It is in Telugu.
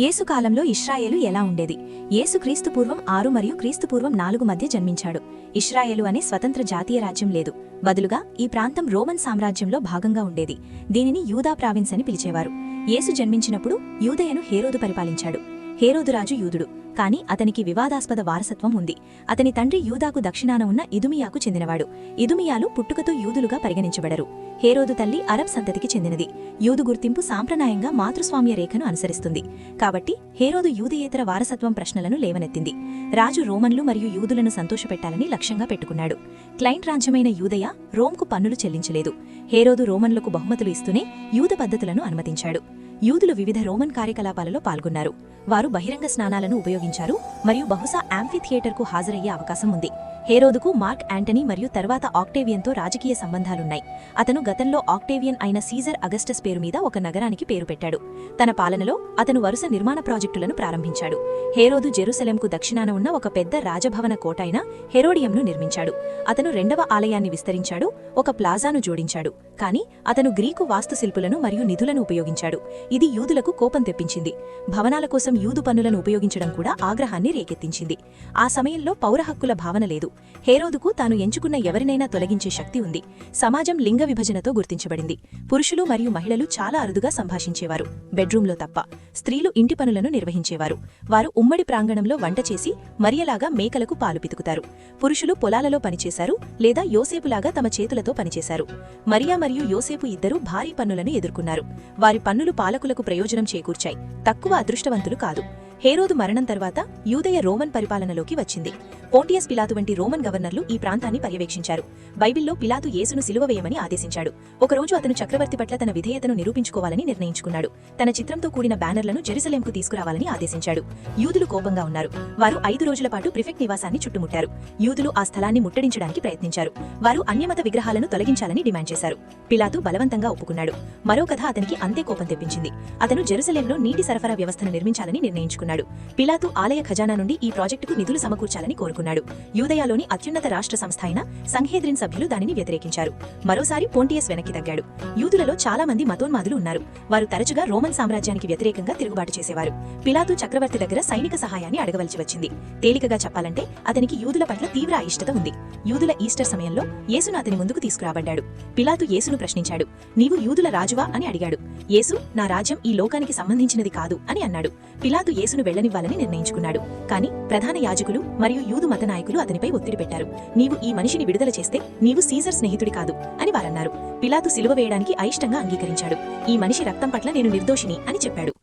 యేసు కాలంలో ఇష్రాయేలు ఎలా ఉండేది? యేసు క్రీస్తు పూర్వం ఆరు మరియు క్రీస్తు పూర్వం నాలుగు మధ్య జన్మించాడు. ఇష్రాయేలు అనే స్వతంత్ర జాతీయ రాజ్యం లేదు. బదులుగా ఈ ప్రాంతం రోమన్ సామ్రాజ్యంలో భాగంగా ఉండేది. దీనిని యూదా ప్రావిన్స్ అని పిలిచేవారు. యేసు జన్మించినప్పుడు యూదయను హేరోదు పరిపాలించాడు. హేరోదురాజు యూదుడు. కాని అతనికి వివాదాస్పద వారసత్వం ఉంది. అతని తండ్రి యూదాకు దక్షిణాన ఉన్న ఇదుమియాకు చెందినవాడు. ఇదుమియాలు పుట్టుకతో యూదులుగా పరిగణించబడరు. హేరోదు తల్లి అరబ్ సంతతికి చెందినది. యూదు గుర్తింపు సాంప్రదాయంగా మాతృస్వామ్య రేఖను అనుసరిస్తుంది. కాబట్టి హేరోదు యూదియేతర వారసత్వం ప్రశ్నలను లేవనెత్తింది. రాజు రోమన్లు మరియు యూదులను సంతోషపెట్టాలని లక్ష్యంగా పెట్టుకున్నాడు. క్లైంట్ రాజ్యమైన యూదయ రోమ్కు పన్నులు చెల్లించలేదు. హేరోదు రోమన్లకు బహుమతులు ఇస్తూనే యూద పద్ధతులను అనుమతించాడు. యూదులు వివిధ రోమన్ కార్యకలాపాలలో పాల్గొన్నారు. వారు బహిరంగ స్నానాలను ఉపయోగించారు మరియు బహుశా యాంఫీ థియేటర్కు హాజరయ్యే అవకాశం ఉంది. హేరోదుకు మార్క్ యాంటనీ మరియు తర్వాత ఆక్టేవియన్తో రాజకీయ సంబంధాలున్నాయి. అతను గతంలో ఆక్టేవియన్ అయిన సీజర్ అగస్టస్ పేరు మీద ఒక నగరానికి పేరు పెట్టాడు. తన పాలనలో అతను వరుస నిర్మాణ ప్రాజెక్టులను ప్రారంభించాడు. హేరోదు జెరూసలెంకు దక్షిణాన ఉన్న ఒక పెద్ద రాజభవన కోట అయిన హెరోడియంను నిర్మించాడు. అతను రెండవ ఆలయాన్ని విస్తరించాడు ఒక ప్లాజాను జోడించాడు. కాని అతను గ్రీకు వాస్తుశిల్పులను మరియు నిధులను ఉపయోగించాడు. ఇది యూదులకు కోపం తెప్పించింది. భవనాల కోసం యూదు పన్నులను ఉపయోగించడం కూడా ఆగ్రహాన్ని రేకెత్తించింది. ఆ సమయంలో పౌర హక్కుల భావన లేదు. హేరోదుకు తాను ఎంచుకున్న ఎవరినైనా తొలగించే శక్తి ఉంది. సమాజం లింగ విభజనతో గుర్తించబడింది. పురుషులు మరియు మహిళలు చాలా అరుదుగా సంభాషించేవారు. బెడ్రూంలో తప్ప స్త్రీలు ఇంటి పనులను నిర్వహించేవారు. వారు ఉమ్మడి ప్రాంగణంలో వంట చేసి మరియలాగా మేకలకు పాలు పితుకుతారు. పురుషులు పొలాలలో పనిచేశారు లేదా యోసేపులాగా తమ చేతులతో పనిచేశారు. మరియా మరియు యోసేపు ఇద్దరూ భారీ పన్నులను ఎదుర్కొన్నారు. వారి పన్నులు పాలకులకు ప్రయోజనం చేకూర్చాయి. తక్కువ అదృష్టవంతులు కాదు. హేరోదు మరణం తర్వాత యూదయ రోమన్ పరిపాలనలోకి వచ్చింది. పోంటియస్ పిలాతు వంటి రోమన్ గవర్నర్లు ఈ ప్రాంతాన్ని పర్యవేక్షించారు. బైబిల్లో పిలాతు యేసును సిలువ వేయమని ఆదేశించాడు. ఒకరోజు అతను చక్రవర్తి పట్ల తన విధేయతను నిరూపించుకోవాలని నిర్ణయించుకున్నాడు. తన చిత్రంతో కూడిన బ్యానర్లను జెరూసలేంకు తీసుకురావాలని ఆదేశించాడు. యూదులు కోపంగా ఉన్నారు. వారు ఐదు రోజుల పాటు ప్రిఫెక్ట్ నివాసాన్ని చుట్టుముట్టారు. యూదులు ఆ స్థలాన్ని ముట్టడించడానికి ప్రయత్నించారు. వారు అన్యమత విగ్రహాలను తొలగించాలని డిమాండ్ చేశారు. పిలాతు బలవంతంగా ఒప్పుకున్నాడు. మరో కథ అతనికి అంతే కోపం తెప్పించింది. అతను జెరూసలేంలో నీటి సరఫరా వ్యవస్థను నిర్మించాలని నిర్ణయించుకున్నాడు. పిలాతు ఆలయ ఖజానా నుండి ఈ ప్రాజెక్టుకు నిధులు సమకూర్చాలని కోరుకున్నాడు. యూదయాలోని అత్యున్నత రాష్ట్ర సంస్థ అయిన సంహేద్రిన్ సభ్యులు దానిని వ్యతిరేకించారు. మరోసారి పోంటియస్ వెనక్కి తగ్గాడు. యూదులలో చాలా మంది మతోన్మాదులు ఉన్నారు. వారు తరచుగా రోమన్ సామ్రాజ్యానికి వ్యతిరేకంగా తిరుగుబాటు చేసేవారు. పిలాతు చక్రవర్తి దగ్గర సైనిక సహాయాన్ని అడగవలసి వచ్చింది. తేలికగా చెప్పాలంటే అతనికి యూదుల పట్ల తీవ్ర అయిష్టత ఉంది. యూదుల ఈస్టర్ సమయంలో యేసును అతని ముందుకు తీసుకురాబడ్డాడు. పిలాతు యేసును ప్రశ్నించాడు. నీవు యూదుల రాజువా? అని అడిగాడు. యేసు నా రాజ్యం ఈ లోకానికి సంబంధించినది కాదు అని అన్నాడు. పిలాతు యేసును వెళ్ళనివ్వాలని నిర్ణయించుకున్నాడు. కానీ ప్రధాన యాజకులు మరియు యూదు మత నాయకులు అతనిపై ఒత్తిడి పెట్టారు. నీవు ఈ మనిషిని విడుదల చేస్తే నీవు సీజర్ స్నేహితుడి కాదు అని వారన్నారు. పిలాతు సిలువ వేయడానికి అయిష్టంగా అంగీకరించాడు. ఈ మనిషి రక్తం పట్ల నేను నిర్దోషిని అని చెప్పాడు.